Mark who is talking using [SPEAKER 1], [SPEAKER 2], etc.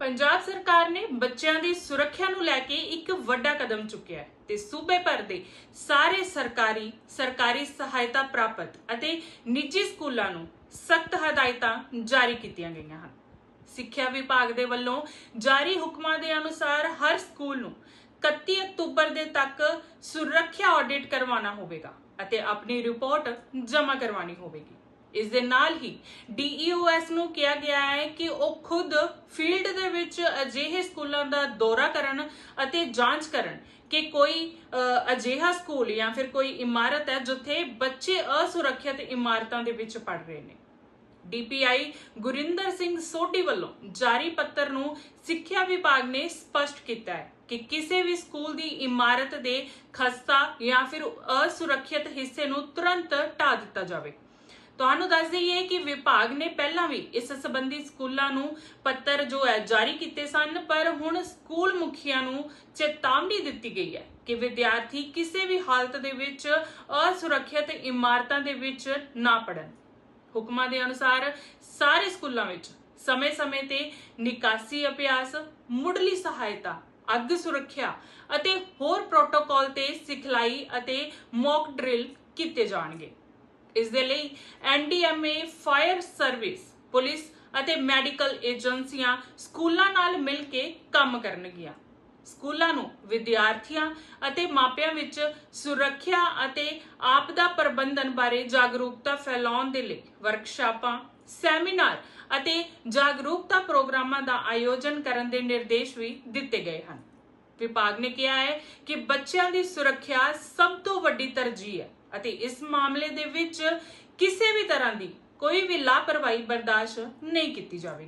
[SPEAKER 1] ਪੰਜਾਬ ਸਰਕਾਰ ਨੇ ਬੱਚਿਆਂ ਦੀ ਸੁਰੱਖਿਆ ਨੂੰ ਲੈ ਕੇ ਇੱਕ ਵੱਡਾ ਕਦਮ ਚੁੱਕਿਆ ਹੈ ਤੇ ਸੂਬੇ ਭਰ ਦੇ ਸਾਰੇ ਸਰਕਾਰੀ ਸਰਕਾਰੀ ਸਹਾਇਤਾ ਪ੍ਰਾਪਤ ਅਤੇ ਨਿੱਜੀ ਸਕੂਲਾਂ ਨੂੰ ਸਖਤ ਹਦਾਇਤਾਂ ਜਾਰੀ ਕੀਤੀਆਂ ਗਈਆਂ ਹਨ। ਸਿੱਖਿਆ ਵਿਭਾਗ ਦੇ ਵੱਲੋਂ ਜਾਰੀ ਹੁਕਮਾਂ ਦੇ ਅਨੁਸਾਰ ਹਰ ਸਕੂਲ ਨੂੰ 31 ਅਕਤੂਬਰ ਦੇ ਤੱਕ ਸੁਰੱਖਿਆ ਆਡਿਟ ਕਰਵਾਉਣਾ ਹੋਵੇਗਾ ਅਤੇ ਆਪਣੀ ਰਿਪੋਰਟ ਜਮ੍ਹਾਂ ਕਰਵਾਉਣੀ ਹੋਵੇਗੀ। ਇਸ ਦੇ ਨਾਲ ਹੀ DEOS ਨੂੰ ਕਿਹਾ ਗਿਆ ਹੈ ਕਿ ਉਹ ਖੁਦ ਫੀਲਡ ਦੇ ਵਿੱਚ ਅਜਿਹੇ ਸਕੂਲਾਂ ਦਾ ਦੌਰਾ ਕਰਨ ਅਤੇ ਜਾਂਚ ਕਰਨ ਕਿ ਕੋਈ ਅਜਿਹਾ ਸਕੂਲ ਜਾਂ ਫਿਰ ਕੋਈ ਇਮਾਰਤ ਹੈ ਜਿੱਥੇ ਬੱਚੇ ਅਸੁਰੱਖਿਅਤ ਇਮਾਰਤਾਂ ਦੇ ਵਿੱਚ ਪੜ ਰਹੇ ਨੇ। ਡੀਪੀਆਈ ਗੁਰਿੰਦਰ ਸਿੰਘ ਸੋਢੀ ਵੱਲੋਂ ਜਾਰੀ ਪੱਤਰ ਨੂੰ ਸਿੱਖਿਆ ਵਿਭਾਗ ਨੇ ਸਪਸ਼ਟ ਕੀਤਾ ਹੈ ਕਿ ਕਿਸੇ ਵੀ ਸਕੂਲ ਦੀ ਇਮਾਰਤ ਦੇ ਖਸਤਾ ਜਾਂ ਫਿਰ ਅਸੁਰੱਖਿਅਤ ਹਿੱਸੇ ਨੂੰ ਤੁਰੰਤ ਢਾ ਦਿੱਤਾ ਜਾਵੇ। ਤੁਹਾਨੂੰ ਦੱਸ ਦਈਏ ਕਿ ਵਿਭਾਗ ਨੇ ਪਹਿਲਾਂ ਵੀ ਇਸ ਸੰਬੰਧੀ ਸਕੂਲਾਂ ਨੂੰ ਪੱਤਰ ਜੋ ਹੈ ਜਾਰੀ ਕੀਤੇ ਸਨ, ਪਰ ਹੁਣ ਸਕੂਲ ਮੁਖੀਆਂ ਨੂੰ ਚੇਤਾਵਨੀ ਦਿੱਤੀ ਗਈ ਹੈ ਕਿ ਵਿਦਿਆਰਥੀ ਕਿਸੇ ਵੀ ਹਾਲਤ ਦੇ ਵਿੱਚ ਅਸੁਰੱਖਿਅਤ ਇਮਾਰਤਾਂ ਦੇ ਵਿੱਚ ਨਾ ਪੜਨ ਹੁਕਮਾਂ ਦੇ ਅਨੁਸਾਰ ਸਾਰੇ ਸਕੂਲਾਂ ਵਿੱਚ ਸਮੇਂ-ਸਮੇਂ ਤੇ ਨਿਕਾਸੀ ਅਭਿਆਸ, ਮੁੱਢਲੀ ਸਹਾਇਤਾ, ਅੱਗ ਸੁਰੱਖਿਆ ਅਤੇ ਹੋਰ ਪ੍ਰੋਟੋਕਾਲ ਤੇ ਸਿਖਲਾਈ ਅਤੇ ਮੌਕ ਡਰਿਲ ਕੀਤੇ ਜਾਣਗੇ। ਇਸ ਦੇ ਲਈ ਐਨਡੀਐਮਏ, ਫਾਇਰ ਸਰਵਿਸ, ਪੁਲਿਸ ਅਤੇ ਮੈਡੀਕਲ ਏਜੰਸੀਆਂ ਸਕੂਲਾਂ ਨਾਲ ਮਿਲ ਕੇ ਕੰਮ ਕਰਨਗੀਆਂ। ਸਕੂਲਾਂ ਨੂੰ ਵਿਦਿਆਰਥੀਆਂ ਅਤੇ ਮਾਪਿਆਂ ਵਿੱਚ ਸੁਰੱਖਿਆ ਅਤੇ ਆਪਦਾ ਪ੍ਰਬੰਧਨ ਬਾਰੇ ਜਾਗਰੂਕਤਾ ਫੈਲਾਉਣ ਦੇ ਲਈ ਵਰਕਸ਼ਾਪਾਂ, ਸੈਮੀਨਾਰ ਅਤੇ ਜਾਗਰੂਕਤਾ ਪ੍ਰੋਗਰਾਮਾਂ ਦਾ ਆਯੋਜਨ ਕਰਨ ਦੇ ਨਿਰਦੇਸ਼ ਵੀ ਦਿੱਤੇ ਗਏ ਹਨ। ਵਿਭਾਗ ਨੇ ਕਿਹਾ ਹੈ ਕਿ ਬੱਚਿਆਂ ਦੀ ਸੁਰੱਖਿਆ ਸਭ ਤੋਂ ਵੱਡੀ ਹੈ ਅਤੇ ਇਸ ਮਾਮਲੇ ਦੇ ਵਿੱਚ ਕਿਸੇ ਵੀ ਤਰ੍ਹਾਂ ਦੀ ਕੋਈ ਵੀ ਲਾਪਰਵਾਹੀ ਬਰਦਾਸ਼ਤ ਨਹੀਂ ਕੀਤੀ ਜਾਵੇਗੀ।